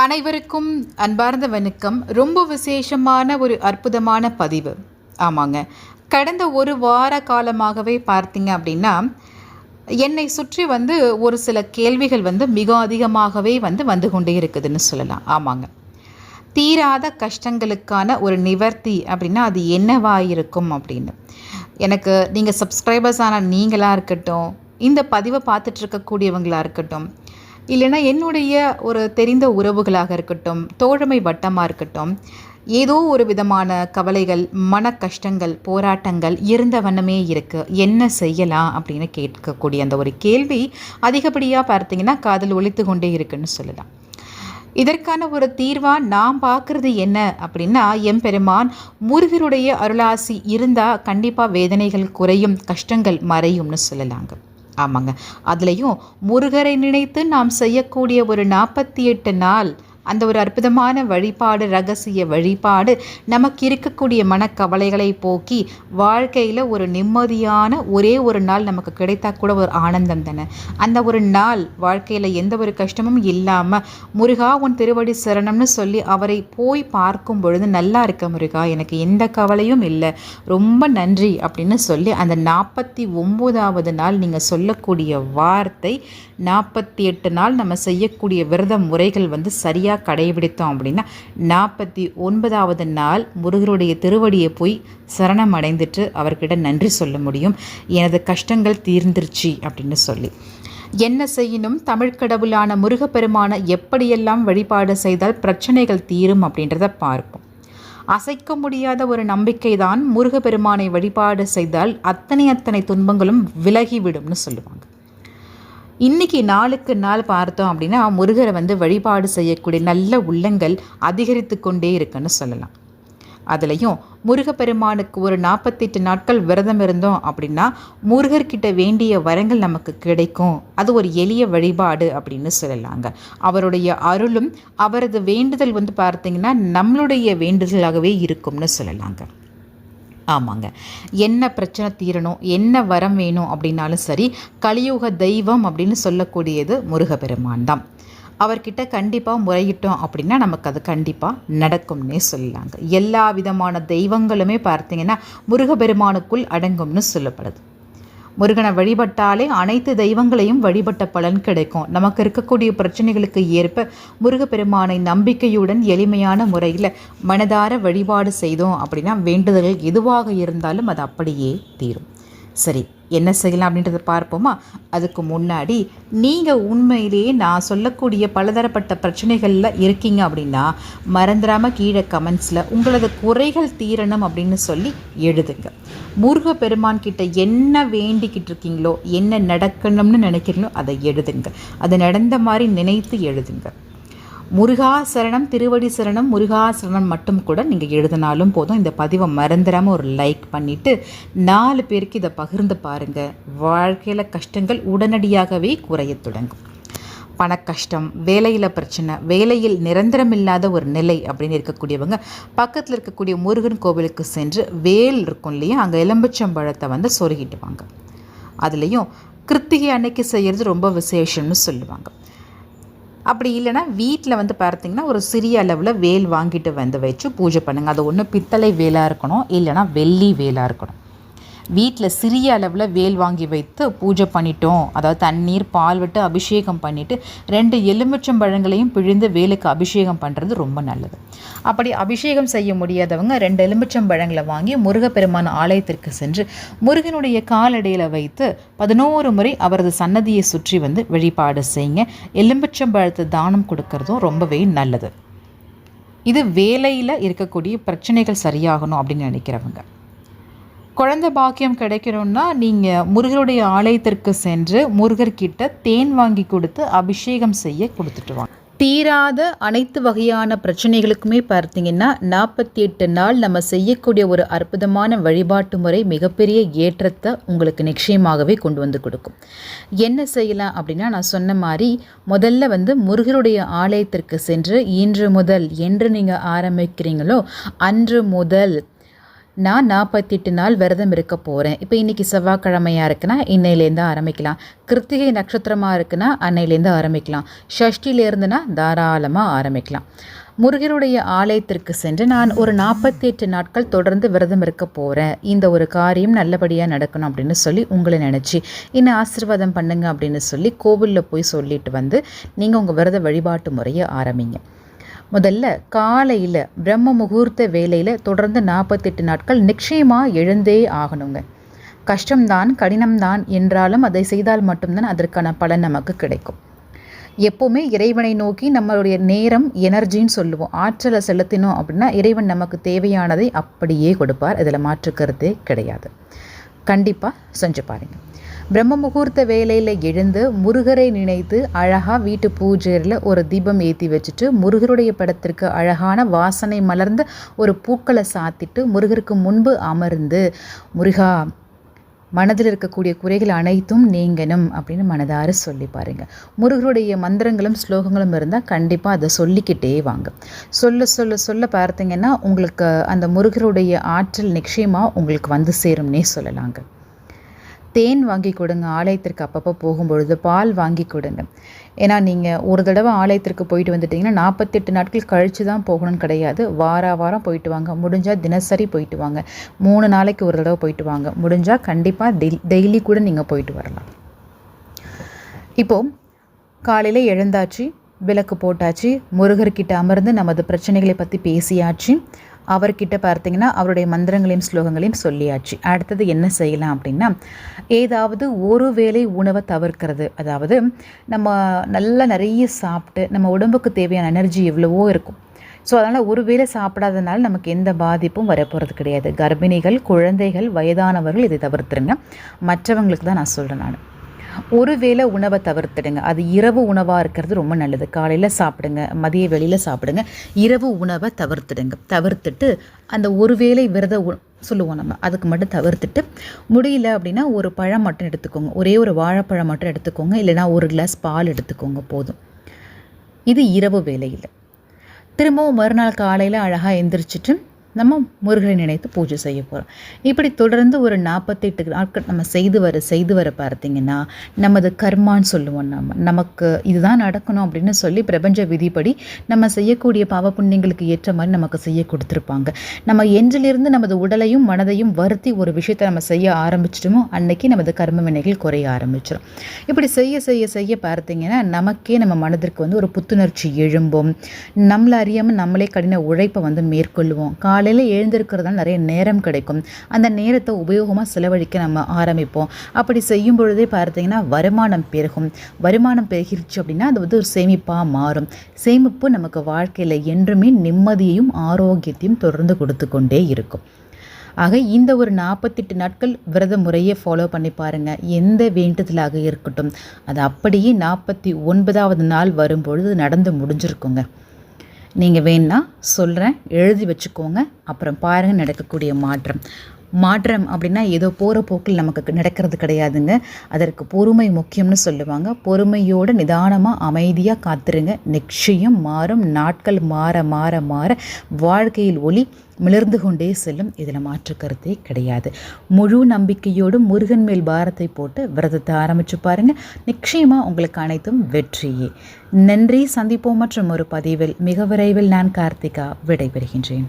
அனைவருக்கும் அன்பார்ந்த வணக்கம். ரொம்ப விசேஷமான ஒரு அற்புதமான பதிவு. ஆமாங்க. கடந்த ஒரு வார காலமாகவே பார்த்தீங்க அப்படின்னா என்னை சுற்றி வந்து ஒரு சில கேள்விகள் வந்து மிக அதிகமாகவே வந்து வந்து கொண்டே இருக்குதுன்னு சொல்லலாம். ஆமாங்க. தீராத கஷ்டங்களுக்கான ஒரு நிவர்த்தி அப்படின்னா அது என்னவாயிருக்கும் அப்படின்னு. எனக்கு நீங்கள் சப்ஸ்கிரைபர்ஸான நீங்களாக இருக்கட்டும் இந்த பதிவை பார்த்துட்டு இருக்கக்கூடியவங்களாக இருக்கட்டும் இல்லைன்னா என்னுடைய ஒரு தெரிந்த உறவுகளாக இருக்கட்டும் தோழமை வட்டமாக இருக்கட்டும் ஏதோ ஒரு விதமான கவலைகள் மன கஷ்டங்கள் போராட்டங்கள் இருந்த வண்ணமே இருக்குது என்ன செய்யலாம் அப்படின்னு கேட்கக்கூடிய அந்த ஒரு கேள்வி அதிகப்படியாக பார்த்தீங்கன்னா காதில் ஒழித்து கொண்டே இருக்குன்னு சொல்லலாம். இதற்கான ஒரு தீர்வாக நாம் பார்க்குறது என்ன அப்படின்னா எம்பெருமான் முருகருடைய அருளாசி இருந்தால் கண்டிப்பாக வேதனைகள் குறையும் கஷ்டங்கள் மறையும்னு சொல்லலாங்க. ஆமாங்க. அதுலேயும் முருகரை நினைத்து நாம் செய்யக்கூடிய ஒரு நாற்பத்தி எட்டு நாள் அந்த ஒரு அற்புதமான வழிபாடு ரகசிய வழிபாடு நமக்கு இருக்கக்கூடிய மனக்கவலைகளை போக்கி வாழ்க்கையில் ஒரு நிம்மதியான ஒரே ஒரு நாள் நமக்கு கிடைத்தா கூட ஒரு ஆனந்தம் தானே? அந்த ஒரு நாள் வாழ்க்கையில் எந்த ஒரு கஷ்டமும் இல்லாமல் முருகா உன் திருவடி சரணம்னு சொல்லி அவரை போய் பார்க்கும் பொழுது நல்லா இருக்க முருகா எனக்கு எந்த கவலையும் இல்லை ரொம்ப நன்றி அப்படின்னு சொல்லி அந்த நாற்பத்தி ஒம்போதாவது நாள் நீங்கள் சொல்லக்கூடிய வார்த்தை நாற்பத்தி எட்டு நாள் நம்ம செய்யக்கூடிய விரத முறைகள் வந்து சரியாக கடைபிடித்தோம் அப்படின்னா நாற்பத்தி ஒன்பதாவது நாள் முருகருடைய திருவடியை போய் சரணம் அடைந்துட்டு அவர்கிட்ட நன்றி சொல்ல முடியும். எனது கஷ்டங்கள் தீர்ந்துருச்சு அப்படின்னு சொல்லி. என்ன செய்யணும்? தமிழ்க்கடவுளான முருகப்பெருமானை எப்படியெல்லாம் வழிபாடு செய்தால் பிரச்சனைகள் தீரும் அப்படின்றத பார்ப்போம். அசைக்க முடியாத ஒரு நம்பிக்கை தான் முருகப்பெருமானை வழிபாடு செய்தால் அத்தனை அத்தனை துன்பங்களும் விலகிவிடும்னு சொல்லுவாங்க. இன்னைக்கு நாளுக்கு நாள் பார்த்தோம் அப்படின்னா முருகரை வந்து வழிபாடு செய்யக்கூடிய நல்ல உள்ளங்கள் அதிகரித்து கொண்டே இருக்குன்னு சொல்லலாம். அதுலேயும் முருகப்பெருமானுக்கு ஒரு நாற்பத்தெட்டு நாட்கள் விரதம் இருந்தோம் அப்படின்னா முருகர்கிட்ட வேண்டிய வரங்கள் நமக்கு கிடைக்கும். அது ஒரு எளிய வழிபாடு அப்படின்னு சொல்லலாங்க. அவருடைய அருளும் அவரது வேண்டுதல் வந்து பார்த்திங்கன்னா நம்மளுடைய வேண்டுதலாகவே இருக்கும்னு சொல்லலாங்க. ஆமாங்க. என்ன பிரச்சனை தீரணும் என்ன வரம் வேணும் அப்படின்னாலும் சரி கலியுக தெய்வம் அப்படின்னு சொல்லக்கூடியது முருகப்பெருமான் தான். அவர்கிட்ட கண்டிப்பாக முறையிட்டோம் அப்படின்னா நமக்கு அது கண்டிப்பாக நடக்கும்னே சொல்லலாங்க. எல்லா விதமான தெய்வங்களுமே பார்த்தீங்கன்னா முருகப்பெருமானுக்குள் அடங்கும்னு சொல்லப்படுது. முருகனை வழிபட்டாலே அனைத்து தெய்வங்களையும் வழிபட்ட பலன் கிடைக்கும். நமக்கு இருக்கக்கூடிய பிரச்சனைகளுக்கு ஏற்ப முருகப்பெருமானை நம்பிக்கையுடன் எளிமையான முறையில் மனதார வழிபாடு செய்தோம் அப்படின்னா வேண்டுதல்கள் எதுவாக இருந்தாலும் அது அப்படியே தீரும். சரி என்ன செய்யலாம் அப்படின்றத பார்ப்போமா? அதுக்கு முன்னாடி நீங்கள் உண்மையிலேயே நான் சொல்லக்கூடிய பலதரப்பட்ட பிரச்சனைகளில் இருக்கீங்க அப்படின்னா மறந்துடாமல் கீழே கமெண்ட்ஸில் உங்களது குறைகள் தீரணும் அப்படின்னு சொல்லி எழுதுங்க. முருக பெருமான் கிட்ட என்ன வேண்டிக்கிட்டு இருக்கீங்களோ என்ன நடக்கணும்னு நினைக்கிறீங்களோ அதை எழுதுங்க. அது நடந்த மாதிரி நினைத்து எழுதுங்க. முருகா சரணம் திருவடி சரணம் முருகா சரணம் மட்டும் கூட நீங்கள் எழுதினாலும் போதும். இந்த பதிவை மறந்துடாமல் ஒரு லைக் பண்ணிவிட்டு நாலு பேருக்கு இதை பகிர்ந்து பாருங்கள் வாழ்க்கையில் கஷ்டங்கள் உடனடியாகவே குறைய தொடங்கும். பண கஷ்டம் வேலையில் பிரச்சனை வேலையில் நிரந்தரம் இல்லாத ஒரு நிலை அப்படின்னு இருக்கக்கூடியவங்க பக்கத்தில் இருக்கக்கூடிய முருகன் கோவிலுக்கு சென்று வேல் இருக்கும் இல்லையா அங்கே எலும்பிச்சம்பழத்தை வந்து சொருகிட்டு வாங்க. அதுலேயும் கிருத்திகை அன்னைக்கு செய்கிறது ரொம்ப விசேஷம்னு சொல்லுவாங்க. அப்படி இல்லைனா வீட்டில் வந்து பார்த்திங்கன்னா ஒரு சிறிய அளவில் வேல் வாங்கிட்டு வந்து வச்சு பூஜை பண்ணுங்கள் அது ஒன்று பித்தளை வேலாக இருக்கணும் இல்லைனா வெள்ளி வேலாக இருக்கணும். வீட்டில் சிறிய அளவில் வேல் வாங்கி வைத்து பூஜை பண்ணிட்டோம். அதாவது தண்ணீர் பால் விட்டு அபிஷேகம் பண்ணிவிட்டு ரெண்டு எலுமிச்சம் பழங்களையும் பிழிந்து வேலுக்கு அபிஷேகம் பண்ணுறது ரொம்ப நல்லது. அப்படி அபிஷேகம் செய்ய முடியாதவங்க ரெண்டு எலுமிச்சம் பழங்களை வாங்கி முருகப்பெருமான் ஆலயத்திற்கு சென்று முருகனுடைய காலடையில் வைத்து பதினோரு முறை அவரது சன்னதியை சுற்றி வந்து வழிபாடு செய்யுங்க. எலுமிச்சம் பழத்தை தானம் கொடுக்கறதும் ரொம்பவே நல்லது. இது வேலையில் இருக்கக்கூடிய பிரச்சனைகள் சரியாகணும் அப்படின்னு நினைக்கிறவங்க. குழந்த பாக்கியம் கிடைக்கணும்னா நீங்கள் முருகருடைய ஆலயத்திற்கு சென்று முருகர்கிட்ட தேன் வாங்கி கொடுத்து அபிஷேகம் செய்ய கொடுத்துட்டு வாங்க. தீராத அனைத்து வகையான பிரச்சனைகளுக்குமே பார்த்தீங்கன்னா நாற்பத்தி எட்டு நாள் நம்ம செய்யக்கூடிய ஒரு அற்புதமான வழிபாட்டு முறை மிகப்பெரிய ஏற்றத்தை உங்களுக்கு நிச்சயமாகவே கொண்டு வந்து கொடுக்கும். என்ன செய்யலாம் அப்படின்னா நான் சொன்ன மாதிரி முதல்ல வந்து முருகருடைய ஆலயத்திற்கு சென்று இன்று முதல் என்று நீங்கள் ஆரம்பிக்கிறீங்களோ அன்று முதல் நான் நாற்பத்தெட்டு நாள் விரதம் இருக்க போகிறேன் இப்போ இன்றைக்கி செவ்வாய்க்கிழமையாக இருக்குன்னா இன்னையிலேருந்து ஆரம்பிக்கலாம். கிருத்திகை நட்சத்திரமாக இருக்குன்னா அன்னையிலேருந்து ஆரம்பிக்கலாம். ஷஷ்டியிலேருந்துன்னா தாராளமாக ஆரம்பிக்கலாம். முருகருடைய ஆலயத்திற்கு சென்று நான் ஒரு நாற்பத்தி எட்டு நாட்கள் தொடர்ந்து விரதம் இருக்க போகிறேன் இந்த ஒரு காரியம் நல்லபடியாக நடக்கணும் அப்படின்னு சொல்லி உங்களை நினச்சி என்ன ஆசீர்வாதம் பண்ணுங்க அப்படின்னு சொல்லி கோவிலில் போய் சொல்லிட்டு வந்து நீங்கள் உங்கள் விரத வழிபாட்டு முறையை ஆரம்பிங்க. முதல்ல காலையில் பிரம்ம முகூர்த்த வேலையில் தொடர்ந்து நாற்பத்தெட்டு நாட்கள் நிச்சயமாக எழுந்தே ஆகணுங்க. கஷ்டம்தான் கடினம்தான் என்றாலும் அதை செய்தால் மட்டும்தான் அதற்கான பலன் நமக்கு கிடைக்கும். எப்போவுமே இறைவனை நோக்கி நம்மளுடைய நேரம் எனர்ஜின்னு சொல்லுவோம். ஆற்றலை செலுத்தினோம் அப்படின்னா இறைவன் நமக்கு தேவையானதை அப்படியே கொடுப்பார். இதில் மாற்று கருத்தே கிடையாது. கண்டிப்பாக செஞ்சு பாருங்கள் பிரம்ம முகூர்த்த வேலையில் எழுந்து முருகரை நினைத்து அழகாக வீட்டு பூஜையில் ஒரு தீபம் ஏற்றி வச்சுட்டு முருகருடைய படத்திற்கு அழகான வாசனை மலர்ந்த ஒரு பூக்களை சாத்திட்டு முருகருக்கு முன்பு அமர்ந்து முருகா மனதில் இருக்கக்கூடிய குறைகள் அனைத்தும் நீங்கணும் அப்படின்னு மனதார சொல்லி பாருங்கள் முருகருடைய மந்திரங்களும் ஸ்லோகங்களும் இருந்தால் கண்டிப்பாக அதை சொல்லிக்கிட்டே வாங்க. சொல்ல சொல்ல சொல்ல பார்த்தீங்கன்னா உங்களுக்கு அந்த முருகருடைய ஆற்றல் நிச்சயமாக உங்களுக்கு வந்து சேரும்னே சொல்லலாங்க. தேன் வாங்கி கொடுங்க ஆலயத்திற்கு அப்பப்போ போகும்பொழுது பால் வாங்கி கொடுங்க. ஏன்னா நீங்கள் ஒரு தடவை ஆலயத்திற்கு போயிட்டு வந்துட்டிங்கன்னா நாற்பத்தெட்டு நாட்கள் கழித்து தான் போகணும்னு கிடையாது. வார வாரம் போயிட்டு வாங்க. முடிஞ்சால் தினசரி போயிட்டு வாங்க. மூணு நாளைக்கு ஒரு தடவை போயிட்டு வாங்க. முடிஞ்சால் கண்டிப்பாக டெய் டெய்லி கூட நீங்கள் போயிட்டு வரலாம். இப்போது காலையில் எழுந்தாச்சு விளக்கு போட்டாச்சு முருகர்கிட்ட அமர்ந்து நமது பிரச்சனைகளை பற்றி பேசியாச்சு. அவர்கிட்ட பார்த்தீங்கன்னா அவருடைய மந்திரங்களையும் ஸ்லோகங்களையும் சொல்லியாச்சு. அடுத்தது என்ன செய்யலாம் அப்படின்னா ஏதாவது ஒரு வேளை உணவை தவிர்க்கிறது. அதாவது நம்ம நல்லா நிறைய சாப்பிட்டு நம்ம உடம்புக்கு தேவையான எனர்ஜி எவ்வளவோ இருக்கும். ஸோ அதனால் ஒரு வேளை சாப்பிடாதனால நமக்கு எந்த பாதிப்பும் வரப்போகிறது கிடையாது. கர்ப்பிணிகள் குழந்தைகள் வயதானவர்கள் இதை தவிர்த்துருங்க. மற்றவங்களுக்கு தான் நான் சொல்கிறேன் நான். ஒரு வேளை உணவை தவிர்த்துடுங்க. அது இரவு உணவாக இருக்கிறது ரொம்ப நல்லது. காலையில் சாப்பிடுங்க மதிய வெளியில் சாப்பிடுங்க. இரவு உணவை தவிர்த்துடுங்க. தவிர்த்துட்டு அந்த ஒரு வேளை விரத சொல்லுவோம் நம்ம அதுக்கு மட்டும் தவிர்த்துட்டு முடியல அப்படின்னா ஒரு பழம் மட்டும் எடுத்துக்கோங்க. ஒரே ஒரு வாழைப்பழம் மட்டும் எடுத்துக்கோங்க. இல்லைனா ஒரு கிளாஸ் பால் எடுத்துக்கோங்க போதும். இது இரவு வேலையில் திரும்பவும் மறுநாள் காலையில் அழகாக எந்திரிச்சிட்டு நம்ம முருகனை நினைத்து பூஜை செய்ய போகிறோம் இப்படி தொடர்ந்து ஒரு நாற்பத்தெட்டு நாட்கள் நம்ம செய்து வர செய்து வர பார்த்தீங்கன்னா நமது கர்மான்னு சொல்லுவோம் நம்ம நமக்கு இதுதான் நடக்கணும் அப்படின்னு சொல்லி பிரபஞ்ச விதிப்படி நம்ம செய்யக்கூடிய பாவ புண்ணியங்களுக்கு ஏற்ற மாதிரி நமக்கு செய்ய கொடுத்துருப்பாங்க. நம்ம என்றிலிருந்து நமது உடலையும் மனதையும் வருத்தி ஒரு விஷயத்தை நம்ம செய்ய ஆரம்பிச்சிட்டோமோ அன்னைக்கு நமது கர்ம வினைகள் குறைய ஆரம்பிச்சிடும் இப்படி செய்ய செய்ய செய்ய பார்த்தீங்கன்னா நமக்கே நம்ம மனதிற்கு வந்து ஒரு புத்துணர்ச்சி எழும்பும். நம்மளை அறியாமல் நம்மளே கடின உழைப்பை வந்து மேற்கொள்வோம். கா காலையில் எழுந்திருக்கிறதால நிறைய நேரம் கிடைக்கும். அந்த நேரத்தை உபயோகமாக செலவழிக்க நம்ம ஆரம்பிப்போம். அப்படி செய்யும் பொழுதே பார்த்தீங்கன்னா வருமானம் பெருகும். வருமானம் பெருகிருச்சு அப்படின்னா அது வந்து ஒரு சேமிப்பாக மாறும். சேமிப்பு நமக்கு வாழ்க்கையில் என்றுமே நிம்மதியையும் ஆரோக்கியத்தையும் தொடர்ந்து கொடுத்து கொண்டே இருக்கும். ஆக இந்த ஒரு நாற்பத்தெட்டு நாட்கள் விரத முறையை ஃபாலோ பண்ணி பாருங்கள் எந்த வேண்டுதலாக இருக்கட்டும். அது அப்படியே நாற்பத்தி ஒன்பதாவது நாள் வரும்பொழுது நடந்து முடிஞ்சிருக்குங்க. நீங்கள் வேணால் சொல்கிறேன் எழுதி வச்சுக்கோங்க. அப்புறம் பாருங்கள் நடக்கக்கூடிய மாற்றம். மாற்றம் அப்படின்னா ஏதோ போகிற போக்கில் நமக்கு நடக்கிறது கிடையாதுங்க. அதற்கு பொறுமை முக்கியம்னு சொல்லுவாங்க. பொறுமையோடு நிதானமாக அமைதியாக காத்துருங்க. நிச்சயம் மாறும். நாட்கள் மாற மாற மாற வாழ்க்கையில் ஒளி மிளர்ந்து கொண்டே செல்லும். இதில் மாற்று கருத்தே கிடையாது. முழு நம்பிக்கையோடு முருகன் மேல் பாரத்தை போட்டு விரதத்தை ஆரம்பித்து பாருங்கள் நிச்சயமாக உங்களுக்கு அனைத்தும் வெற்றியே. நன்றி. சந்திப்போம் மற்றும் ஒரு பதிவில் மிக விரைவில் நான் கார்த்திகா விடைபெறுகின்றேன்.